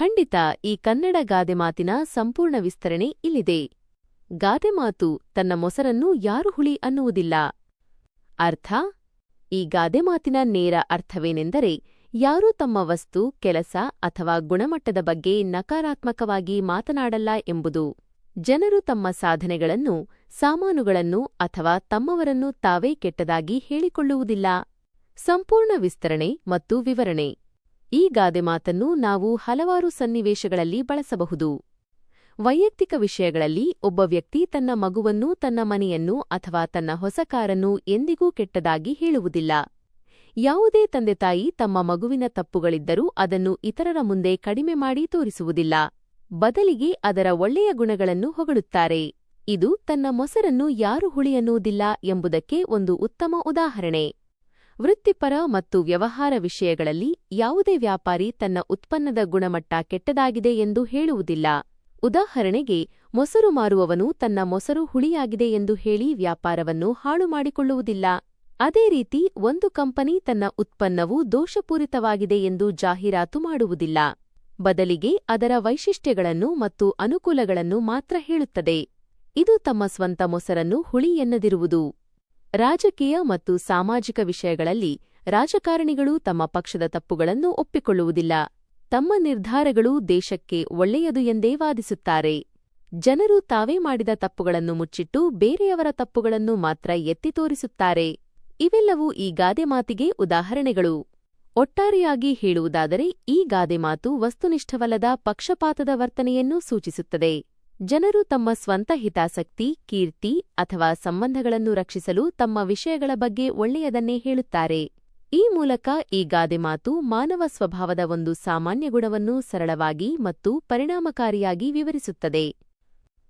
ಖಂಡಿತ ಈ ಕನ್ನಡ ಗಾದೆ ಮಾತಿನ ಸಂಪೂರ್ಣ ವಿಸ್ತರಣೆ ಇಲ್ಲಿದೆ. ಗಾದೆ ಮಾತು ತನ್ನ ಮೊಸರನ್ನು ಯಾರು ಹುಳಿ ಅನ್ನುವುದಿಲ್ಲ. ಅರ್ಥ? ಈ ಗಾದೆ ಮಾತಿನ ನೇರ ಅರ್ಥವೇನೆಂದರೆ ಯಾರೂ ತಮ್ಮ ವಸ್ತು, ಕೆಲಸ ಅಥವಾ ಗುಣಮಟ್ಟದ ಬಗ್ಗೆ ನಕಾರಾತ್ಮಕವಾಗಿ ಮಾತನಾಡಲ್ಲ ಎಂಬುದು. ಜನರು ತಮ್ಮ ಸಾಧನೆಗಳನ್ನು, ಸಾಮಾನುಗಳನ್ನು ಅಥವಾ ತಮ್ಮವರನ್ನು ತಾವೇ ಕೆಟ್ಟದಾಗಿ ಹೇಳಿಕೊಳ್ಳುವುದಿಲ್ಲ. ಸಂಪೂರ್ಣ ವಿಸ್ತರಣೆ ಮತ್ತು ವಿವರಣೆ. ಈ ಗಾದೆ ಮಾತನ್ನು ನಾವು ಹಲವಾರು ಸನ್ನಿವೇಶಗಳಲ್ಲಿ ಬಳಸಬಹುದು. ವೈಯಕ್ತಿಕ ವಿಷಯಗಳಲ್ಲಿ ಒಬ್ಬ ವ್ಯಕ್ತಿ ತನ್ನ ಮಗುವನ್ನು, ತನ್ನ ಮನೆಯನ್ನು ಅಥವಾ ತನ್ನ ಹೊಸ ಕಾರನ್ನು ಎಂದಿಗೂ ಕೆಟ್ಟದಾಗಿ ಹೇಳುವುದಿಲ್ಲ. ಯಾವುದೇ ತಂದೆತಾಯಿ ತಮ್ಮ ಮಗುವಿನ ತಪ್ಪುಗಳಿದ್ದರೂ ಅದನ್ನು ಇತರರ ಮುಂದೆ ಕಡಿಮೆ ಮಾಡಿ ತೋರಿಸುವುದಿಲ್ಲ. ಬದಲಿಗೆ ಅದರ ಒಳ್ಳೆಯ ಗುಣಗಳನ್ನು ಹೊಗಳುತ್ತಾರೆ. ಇದು ತನ್ನ ಮೊಸರನ್ನು ಯಾರು ಹುಳಿಯನ್ನುವುದಿಲ್ಲ ಎಂಬುದಕ್ಕೆ ಒಂದು ಉತ್ತಮ ಉದಾಹರಣೆ. ವೃತ್ತಿಪರ ಮತ್ತು ವ್ಯವಹಾರ ವಿಷಯಗಳಲ್ಲಿ ಯಾವುದೇ ವ್ಯಾಪಾರಿ ತನ್ನ ಉತ್ಪನ್ನದ ಗುಣಮಟ್ಟ ಕೆಟ್ಟದಾಗಿದೆ ಎಂದು ಹೇಳುವುದಿಲ್ಲ. ಉದಾಹರಣೆಗೆ, ಮೊಸರು ಮಾರುವವನು ತನ್ನ ಮೊಸರು ಹುಳಿಯಾಗಿದೆ ಎಂದು ಹೇಳಿ ವ್ಯಾಪಾರವನ್ನು ಹಾಳು ಮಾಡಿಕೊಳ್ಳುವುದಿಲ್ಲ. ಅದೇ ರೀತಿ, ಒಂದು ಕಂಪನಿ ತನ್ನ ಉತ್ಪನ್ನವು ದೋಷಪೂರಿತವಾಗಿದೆ ಎಂದು ಜಾಹೀರಾತು ಮಾಡುವುದಿಲ್ಲ. ಬದಲಿಗೆ, ಅದರ ವೈಶಿಷ್ಟ್ಯಗಳನ್ನು ಮತ್ತು ಅನುಕೂಲಗಳನ್ನು ಮಾತ್ರ ಹೇಳುತ್ತದೆ. ಇದು ತಮ್ಮ ಸ್ವಂತ ಮೊಸರನ್ನು ಹುಳಿ ಎನ್ನದಿರುವುದು. ರಾಜಕೀಯ ಮತ್ತು ಸಾಮಾಜಿಕ ವಿಷಯಗಳಲ್ಲಿ ರಾಜಕಾರಣಿಗಳು ತಮ್ಮ ಪಕ್ಷದ ತಪ್ಪುಗಳನ್ನು ಒಪ್ಪಿಕೊಳ್ಳುವುದಿಲ್ಲ. ತಮ್ಮ ನಿರ್ಧಾರಗಳು ದೇಶಕ್ಕೆ ಒಳ್ಳೆಯದು ಎಂದೇ ವಾದಿಸುತ್ತಾರೆ. ಜನರು ತಾವೇ ಮಾಡಿದ ತಪ್ಪುಗಳನ್ನು ಮುಚ್ಚಿಟ್ಟು ಬೇರೆಯವರ ತಪ್ಪುಗಳನ್ನು ಮಾತ್ರ ಎತ್ತಿ ತೋರಿಸುತ್ತಾರೆ. ಇವೆಲ್ಲವೂ ಈ ಗಾದೆ ಮಾತಿಗೆ ಉದಾಹರಣೆಗಳು. ಒಟ್ಟಾರೆಯಾಗಿ ಹೇಳುವುದಾದರೆ ಈ ಗಾದೆ ಮಾತು ವಸ್ತುನಿಷ್ಠವಲ್ಲದ ಪಕ್ಷಪಾತದ ವರ್ತನೆಯನ್ನು ಸೂಚಿಸುತ್ತದೆ. ಜನರು ತಮ್ಮ ಸ್ವಂತ ಹಿತಾಸಕ್ತಿ, ಕೀರ್ತಿ ಅಥವಾ ಸಂಬಂಧಗಳನ್ನು ರಕ್ಷಿಸಲು ತಮ್ಮ ವಿಷಯಗಳ ಬಗ್ಗೆ ಒಳ್ಳೆಯದನ್ನೇ ಹೇಳುತ್ತಾರೆ. ಈ ಮೂಲಕ ಈ ಗಾದೆ ಮಾತು ಮಾನವ ಸ್ವಭಾವದ ಒಂದು ಸಾಮಾನ್ಯ ಗುಣವನ್ನು ಸರಳವಾಗಿ ಮತ್ತು ಪರಿಣಾಮಕಾರಿಯಾಗಿ ವಿವರಿಸುತ್ತದೆ.